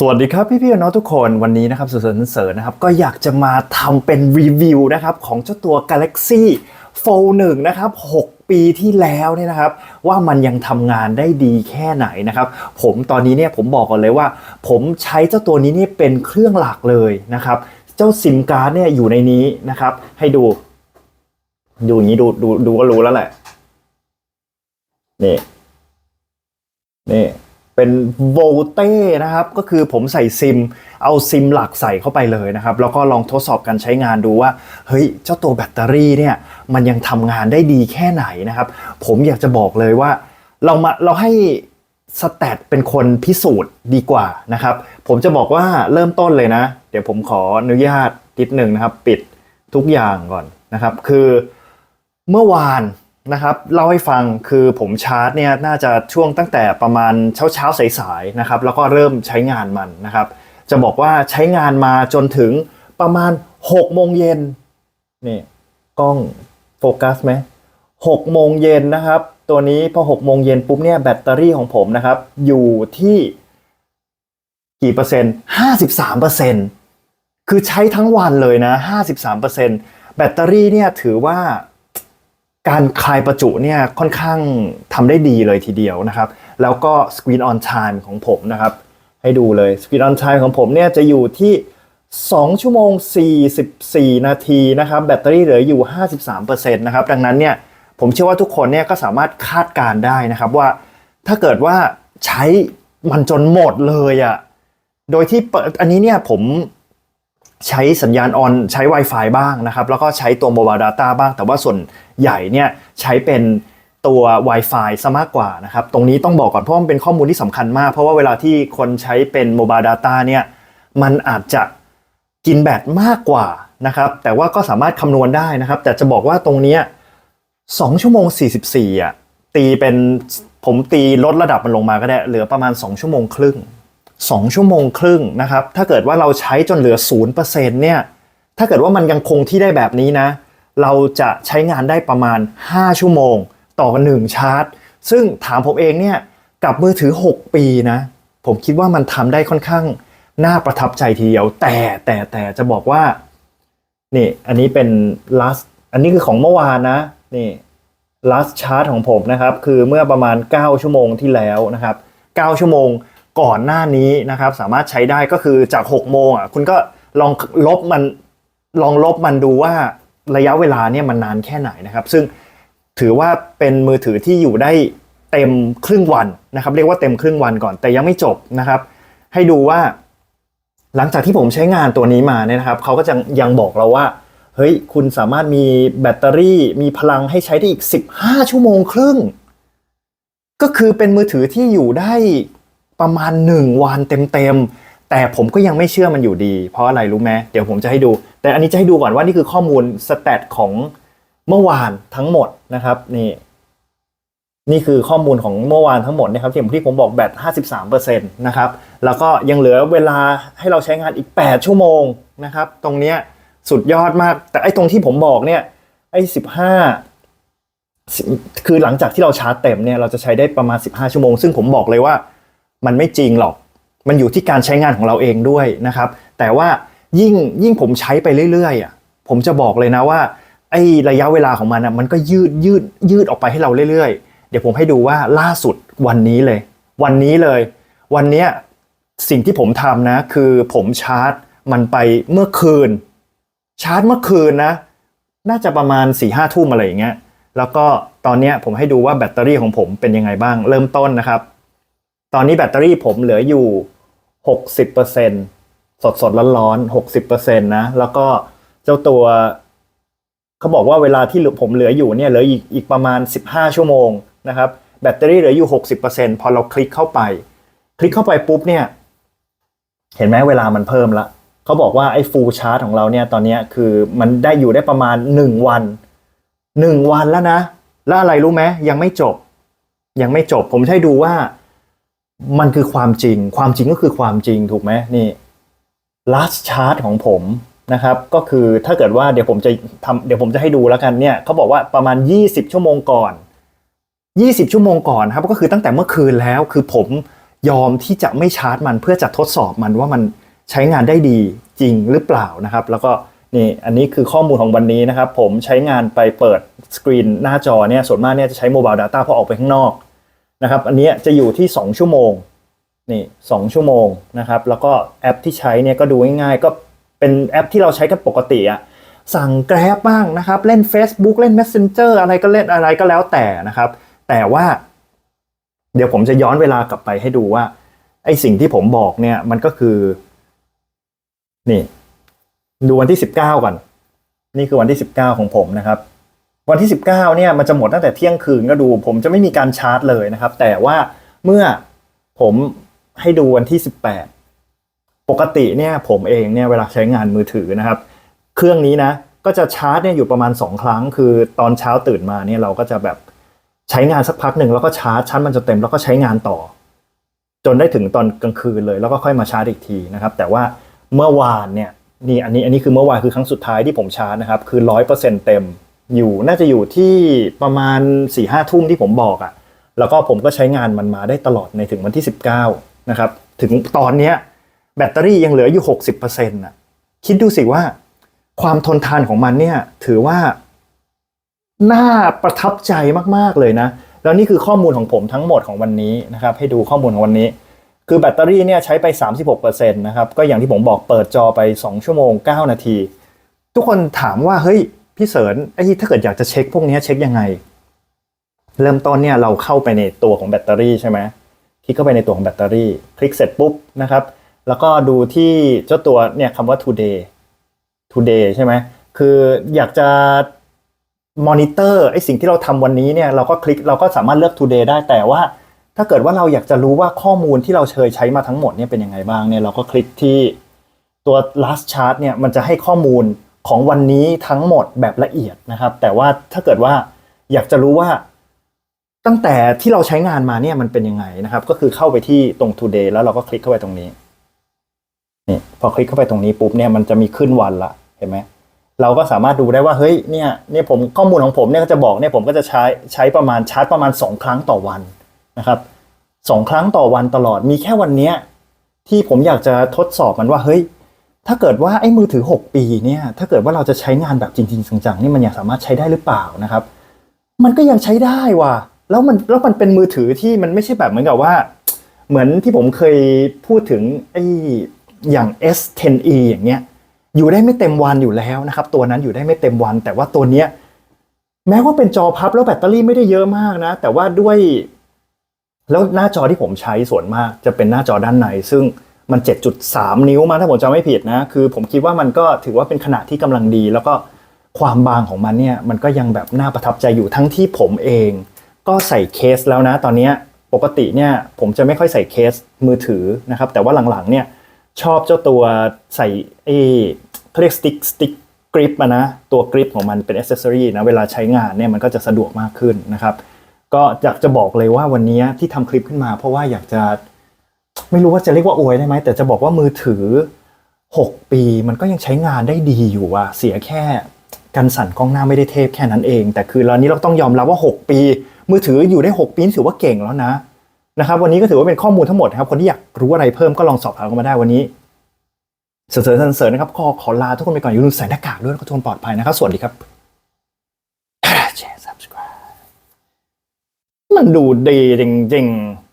สวัสดีครับพี่พี่ๆน้องทุกคนวันนี้นะครับสุดสนเสริญนะครับก็อยากจะมาทำเป็นรีวิวนะครับของเจ้าตัว Galaxy Fold 1นะครับ6ปีที่แล้วเนี่ยนะครับ ว่ามันยังทำงานได้ดีแค่ไหนนะครับ ผมตอนนี้เนี่ยผมบอกก่อนเลยว่า ผมใช้เจ้าตัวนี้เนี่ยเป็นเครื่องหลักเลยนะครับ เจ้าซิมการ์ดเนี่ยอยู่ในนี้นะครับ ให้ดู ดูอย่างนี้ดูดูดูก็รู้แล้วแหละนี่นี่ เป็นโวลเต้นะครับ ก็คือผมใส่ซิม เอาซิมหลักใส่เข้าไปเลยนะครับ แล้วก็ลองทดสอบการใช้งานดูว่า เฮ้ย เจ้าตัวแบตเตอรี่เนี่ย มันยังทำงานได้ดีแค่ไหนนะครับ ผมอยากจะบอกเลยว่า เรามาเราให้สแตทเป็นคนพิสูจน์ดีกว่านะครับ ผมจะบอกว่าเริ่มต้นเลยนะ เดี๋ยวผมขออนุญาตนิดหนึ่งนะครับ ปิดทุกอย่างก่อนนะครับ คือเมื่อวาน นะครับเล่าให้ฟังคือผมชาร์จเนี่ยน่าจะช่วงตั้งแต่ประมาณเช้าเช้าสายๆนะครับแล้วก็เริ่มใช้งานมันนะครับจะบอกว่าใช้งานมาจนถึงประมาณ6โมงเย็นนี่กล้องโฟกัสไหม6โมงเย็นนะครับ ตัวนี้พอ6โมงเย็นปุ๊บเนี่ยแบตเตอรี่ของผมนะครับ อยู่ที่กี่เปอร์เซ็นต์53เปอร์เซ็นต์คือใช้ทั้งวันเลยนะ53เปอร์เซ็นต์แบตเตอรี่เนี่ยถือว่า การคลายประจุเนี่ยค่อนข้างทำได้ดีเลยทีเดียวนะครับ แล้วก็ Screen on Time ของผมนะครับ ให้ดูเลย Screen on Time ของผมเนี่ยจะอยู่ที่ 2 ชั่วโมง 44 นาทีนะครับ แบตเตอรี่เหลืออยู่ 53%นะครับ ดังนั้นเนี่ยผมเชื่อว่าทุกคนเนี่ยก็สามารถคาดการได้นะครับว่า ถ้าเกิดว่าใช้มันจนหมดเลยอะ่ะโดยที่เปิดอันนี้เนี่ยผม ใช้สัญญาณออนใช้ Wi-Fi บ้างนะครับ แล้วก็ใช้ตัว Mobile Data บ้าง แต่ว่าส่วนใหญ่เนี่ยใช้เป็นตัว Wi-Fi ซะมากกว่านะครับ ตรงนี้ต้องบอกก่อนเพราะมันเป็นข้อมูลที่สำคัญมาก เพราะว่าเวลาที่คนใช้เป็น Mobile Data เนี่ยมันอาจจะกินแบตมากกว่านะครับ แต่ว่าก็สามารถคำนวณได้นะครับ แต่จะบอกว่าตรงนี้2ชั่วโมง 44อะตีเป็นผมตีลดระดับมันลงมาก็ได้เหลือประมาณ 2 ชั่วโมงครึ่ง 2 ชั่วโมงครึ่งนะครับ ถ้าเกิดว่าเราใช้จนเหลือ 0%เนี่ย ถ้าเกิดว่ามันยังคงที่ได้แบบนี้นะ เราจะใช้งานได้ประมาณ 5 ชั่วโมง ต่อหนึ่งชาร์จ ซึ่งถามผมเองเนี่ยกับมือถือ 6 ปีนะ ผมคิดว่ามันทำได้ค่อนข้างน่าประทับใจทีเดียว แต่แต่แต่จะบอกว่า นี่ อันนี้เป็น last อันนี้คือของเมื่อวานนะ นี่ last chart ของผมนะครับ คือเมื่อประมาณ 9 ชั่วโมงที่แล้วนะครับ 9 ชั่วโมง ก่อนหน้านี้นะครับสามารถใช้ได้ก็คือจาก 6 โมงอะคุณก็ลองลบมันลองลบมันดูว่าระยะเวลาเนี่ยมันนานแค่ไหนนะครับ ซึ่งถือว่าเป็นมือถือที่อยู่ได้เต็มครึ่งวันนะครับ เรียกว่าเต็มครึ่งวันก่อนแต่ยังไม่จบนะครับ ให้ดูว่า หลังจากที่ผมใช้งานตัวนี้มาเนี่ยนะครับเขาก็จะยังบอกเราว่าเฮ้ยคุณสามารถมีแบตเตอรี่มีพลังให้ใช้ได้อีก 15 ชั่วโมงครึ่ง ก็คือเป็นมือถือที่อยู่ได้ ประมาณ 1 วันเต็มๆ แต่ผมก็ยังไม่เชื่อมันอยู่ดี เพราะอะไรรู้ไหมเดี๋ยวผมจะให้ดู แต่อันนี้จะให้ดูก่อนว่านี่คือข้อมูลสแตทของเมื่อวานทั้งหมดนะครับนี่นี่คือข้อมูลของเมื่อวานทั้งหมดนะครับที่ผมที่ผมบอกแบต 53%นะครับ แล้วก็ยังเหลือเวลาให้เราใช้งานอีก 8 ชั่วโมงนะครับ ตรงเนี้ยสุดยอดมาก แต่ไอ้ตรงที่ผมบอกเนี่ย ไอ้ 15 คือหลังจากที่เราชาร์จเต็มเนี่ย เราจะใช้ได้ประมาณ 15 ชั่วโมง ซึ่งผมบอกเลยว่า มันไม่จริงหรอก มันอยู่ที่การใช้งานของเราเองด้วยนะครับ แต่ว่ายิ่งยิ่งผมใช้ไปเรื่อยๆอะผมจะบอกเลยนะว่าไอ้ระยะเวลาของมันอะมันก็ยืดยืดยืดออกไปให้เราเรื่อยๆ เดี๋ยวผมให้ดูว่าล่าสุดวันนี้เลย วันนี้เลย วันเนี้ยสิ่งที่ผมทำนะคือผมชาร์จมันไปเมื่อคืน ชาร์จเมื่อคืนนะ น่าจะประมาณ4ี่ห้าทุ่มอะไรอย่างเงี้ยแล้วก็ตอนเนี้ยผมให้ดูว่าแบตเตอรี่ของผมเป็นยังไงบ้าง เริ่มต้นนะครับ ตอนนี้แบตเตอรี่ผมเหลืออยู่60%สดสดร้อนร้อนๆ60%นนะ แล้วก็เจ้าตัว เขาบอกว่าเวลาที่ผมเหลืออยู่เนี่ยเหลืออีกอีกประมาณ15ชั่วโมงนะครับ แบตเตอรี่เหลืออยู่60%พอเราคลิกเข้าไป คลิกเข้าไปปุ๊บเนี่ย เห็นไหมเวลามันเพิ่มละเขาบอกว่าไอ้ฟูลชาร์จของเราเนี่ยตอนนี้คือมันได้อยู่ได้ประมาณ1วัน1วันแล้วนะ แล้วอะไรรู้ไหมยังไม่จบ ยังไม่จบผมให้ดูว่า มันคือความจริง ความจริงก็คือความจริงถูกไหมนี่ last chart ของผมนะครับ ก็คือถ้าเกิดว่าเดี๋ยวผมจะทำเดี๋ยวผมจะให้ดูแล้วกันเนี่ยเขาบอกว่าประมาณ 20 ชั่วโมงก่อน 20 ชั่วโมงก่อนครับ ก็คือตั้งแต่เมื่อคืนแล้วคือผมยอมที่จะไม่ชาร์จมันเพื่อจะทดสอบมันว่ามันใช้งานได้ดีจริงหรือเปล่านะครับ แล้วก็นี่อันนี้คือข้อมูลของวันนี้นะครับ ผมใช้งานไปเปิดสกรีนหน้าจอเนี่ยส่วนมากเนี่ยจะใช้โมบาย Data พอออกไปข้างนอก นะครับ อันนี้จะอยู่ที่ 2 ชั่วโมงนี่2ชั่วโมงนะครับ แล้วก็แอปที่ใช้เนี่ยก็ดูง่ายๆก็เป็นแอปที่เราใช้กันปกติอะสั่งแกร็บบ้างนะครับ เล่น Facebook เล่น Messenger อะไรก็เล่นอะไรก็แล้วแต่นะครับ แต่ว่า เดี๋ยวผมจะย้อนเวลากลับไปให้ดูว่าไอสิ่งที่ผมบอกเนี่ยมันก็คือ นี่ ดูวันที่สิบเก้าก่อน นี่คือวันที่สิบเก้าของผมนะครับ วันที่สิบเก้าเนี่ยมันจะหมดตั้งแต่เที่ยงคืนก็ดู ผมจะไม่มีการชาร์จเลยนะครับ แต่ว่าเมื่อผมให้ดูวันที่สิบแปดปกติเนี่ยผมเองเนี่ยเวลาใช้งานมือถือนะครับ เครื่องนี้นะก็จะชาร์จเนี่ยอยู่ประมาณสองครั้ง คือตอนเช้าตื่นมาเนี่ยเราก็จะแบบใช้งานสักพักหนึ่งแล้วก็ชาร์จชาร์จมันจะเต็มแล้วก็ใช้งานต่อ จนได้ถึงตอนกลางคืนเลย แล้วก็ค่อยมาชาร์จอีกทีนะครับ แต่ว่าเมื่อวานเนี่ยนี่อันนี้อันนี้คือเมื่อวานคือครั้งสุดท้ายที่ผมชาร์จนะครับคือร้อยเปอร์เซ็นเต็ม อยู่น่าจะอยู่ที่ประมาณ4ี่ห้าทุ่มที่ผมบอกอะ่ะ แล้วก็ผมก็ใช้งานมันมาได้ตลอดในถึงวันที่ 19 นะครับ ถึงตอนเนี้ยแบตเตอรี่ยังเหลืออยู่ 60%น่ะคิดดูสิว่า ความทนทานของมันเนี่ย ถือว่า น่าประทับใจมากๆเลยนะ แล้วนี่คือข้อมูลของผมทั้งหมดของวันนี้นะครับ ให้ดูข้อมูลของวันนี้ คือแบตเตอรี่เนี่ยใช้ไป 36%นะครับ ก็อย่างที่ผมบอกเปิดจอไป 2 ชั่วโมง 9 นาที ทุกคนถามว่าเฮ้ย พี่เสริญไอ้ถ้าเกิดอยากจะเช็คพวกนี้เช็คยังไง เริ่มต้นเนี่ยเราเข้าไปในตัวของแบตเตอรี่ใช่ไหมคลิกเข้าไปในตัวของแบตเตอรี่ คลิกเสร็จปุ๊บนะครับ แล้วก็ดูที่เจ้าตัวเนี่ยคำว่า today today ใช่ไหมคืออยากจะมอนิเตอร์ไอ้สิ่งที่เราทำวันนี้เนี่ยเราก็คลิกเราก็สามารถเลือก today ได้แต่ว่า ถ้าเกิดว่าเราอยากจะรู้ว่าข้อมูลที่เราเคยใช้มาทั้งหมดเนี่ยเป็นยังไงบ้างเนี่ยเราก็คลิกที่ตัว last chart เนี่ยมันจะให้ข้อมูล ของวันนี้ทั้งหมดแบบละเอียดนะครับ แต่ว่าถ้าเกิดว่าอยากจะรู้ว่าตั้งแต่ที่เราใช้งานมาเนี่ยมันเป็นยังไงนะครับ ก็คือเข้าไปที่ตรง today แล้วเราก็คลิกเข้าไปตรงนี้นี่พอคลิกเข้าไปตรงนี้ปุ๊บเนี่ยมันจะมีขึ้นวันละเห็นไหมเราก็สามารถดูได้ว่าเฮ้ยเนี่ยเนี่ยผมข้อมูลของผมเนี่ยก็จะบอกเนี่ยผมก็จะใช้ใช้ประมาณชาร์จประมาณ 2 ครั้งต่อวันนะครับสองครั้งต่อวันตลอดมีแค่วันเนี้ยที่ผมอยากจะทดสอบมันว่าเฮ้ย ถ้าเกิดว่าไอ้มือถือ 6 ปีเนี่ย ถ้าเกิดว่าเราจะใช้งานแบบจริงๆจังๆนี่มันยังสามารถใช้ได้หรือเปล่านะครับ มันก็ยังใช้ได้ว่ะ แล้วมันแล้วมันเป็นมือถือที่มันไม่ใช่แบบเหมือนกับว่า เหมือนที่ผมเคยพูดถึงไอ้อย่าง S10e อย่างเงี้ย อยู่ได้ไม่เต็มวันอยู่แล้วนะครับ ตัวนั้นอยู่ได้ไม่เต็มวัน แต่ว่าตัวเนี้ยแม้ว่าเป็นจอพับแล้วแบตเตอรี่ไม่ได้เยอะมากนะ แต่ว่าด้วย แล้วหน้าจอที่ผมใช้ส่วนมากจะเป็นหน้าจอด้านในซึ่ง มัน 7.3 นิ้วมาถ้าผมจำไม่ผิดนะ คือผมคิดว่ามันก็ถือว่าเป็นขนาดที่กำลังดี แล้วก็ความบางของมันเนี่ยมันก็ยังแบบน่าประทับใจอยู่ทั้งที่ผมเอง ก็ใส่เคสแล้วนะ ตอนนี้ปกติเนี่ยผมจะไม่ค่อยใส่เคสมือถือนะครับ แต่ว่าหลังๆเนี่ยชอบเจ้าตัวใส่ไอ้เขาเรียกสติ๊กสติ๊กกริปนะตัวกริปของมันเป็นอ c เซสซอรีนะเวลาใช้งานเนี่ยมันก็จะสะดวกมากขึ้นนะครับ ก็อยากจะบอกเลยว่าวันนี้ที่ทำคลิปขึ้นมา เพราะว่าอยากจะ ไม่รู้ว่าจะเรียกว่าอวยได้ไหมแต่จะบอกว่ามือถือ 6 ปีมันก็ยังใช้งานได้ดีอยู่ว่ะเสียแค่กันสั่นกล้องหน้าไม่ได้เทพแค่นั้นเอง แต่คือแล้วนี้เราต้องยอมรับว่า 6 ปี มือถืออยู่ได้ 6 ปีถือว่าเก่งแล้วนะนะครับวันนี้ก็ถือว่าเป็นข้อมูลทั้งหมดนะครับคนที่อยากรู้อะไรเพิ่มก็ลองสอบถามกันมาได้วันนี้เสริญๆเสริญๆนะครับขอขอลาทุกคนไปก่อนอย่าลืมใส่หน้ากากด้วยแล้วก็ทุกคนปลอดภัยนะครับสวัสดีครับแชร์ subscribe มันดูดีจริงๆ